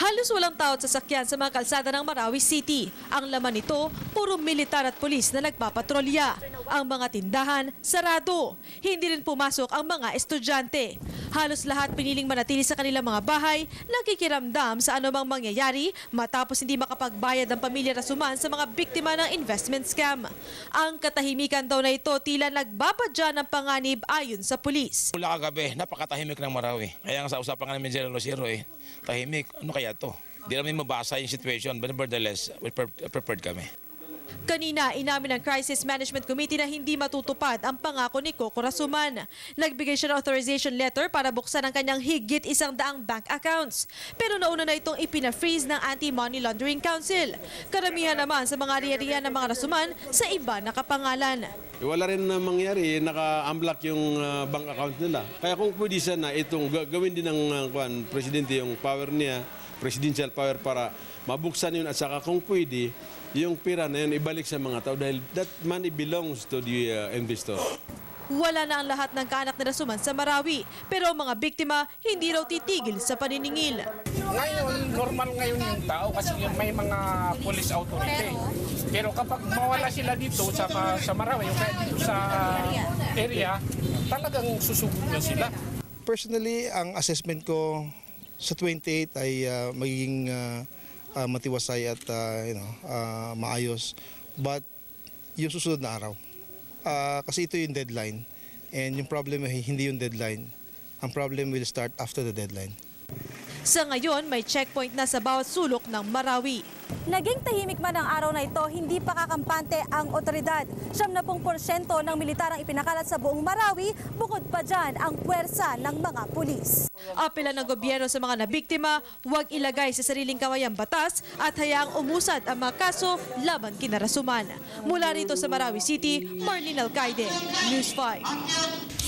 Halos walang tao at sasakyan sa mga kalsada ng Marawi City. Ang laman nito, puro militar at polis na nagpapatrolya. Ang mga tindahan, sarado. Hindi rin pumasok ang mga estudyante. Halos lahat piniling manatili sa kanilang mga bahay, nakikiramdam sa anumang mangyayari matapos hindi makapagbayad ang pamilya Rasuman sa mga biktima ng investment scam. Ang katahimikan daw na ito tila nagbabadya ng panganib ayon sa pulis. Mula kagabi, napakatahimik ng Marawi. Kaya nga sa usapan nga namin General Lucero eh, tahimik, ano kaya to? Di namin mabasa yung situation, but nevertheless, we pre- prepared kami. Kanina, inamin ng Crisis Management Committee na hindi matutupad ang pangako ni Coco Rasuman. Nagbigay siya ng authorization letter para buksan ang kanyang higit isang daang bank accounts. Pero nauna na itong ipina-freeze ng Anti-Money Laundering Council. Karamihan naman sa mga ariya ng mga Rasuman sa iba na kapangalan. Eh, Wala rin na mangyari, naka-unblock yung ah, bank account nila. Kaya kung pwede sana itong ga- gawin din ng kuwan, presidente yung power niya, presidential power para mabuksan yun at saka kung pwede, yung pera na yun ibalik sa mga tao dahil that money belongs to the ah, investor. Wala na ang lahat ng kaanak ni Rasuman sa Marawi. Pero ang mga biktima hindi raw titigil sa paniningil. Ngayon, normal ngayon yung tao kasi yung may mga police authority. Pero kapag mawala sila dito sa, sa Marawi, o kaya dito sa area, talagang susugod na sila. Personally, ang assessment ko sa 28 ay ah, magiging ah, ah, matiwasay at ah, you know, ah, maayos. But yung susunod na araw, ah, kasi ito yung deadline. And yung problem hindi yung deadline. Ang problem will start after the deadline. Sa ngayon, may checkpoint na sa bawat sulok ng Marawi. Naging tahimik man ang araw na ito, hindi pa kakampante ang otoridad. 70% ng militar ang ipinakalat sa buong Marawi, bukod pa dyan ang puwersa ng mga pulis. Apela ng gobyerno sa mga nabiktima, huwag ilagay sa sariling kawayan batas at hayaang umusad ang mga kaso laban kina Rasuman. Mula rito sa Marawi City, Marlene Alcaide, News 5.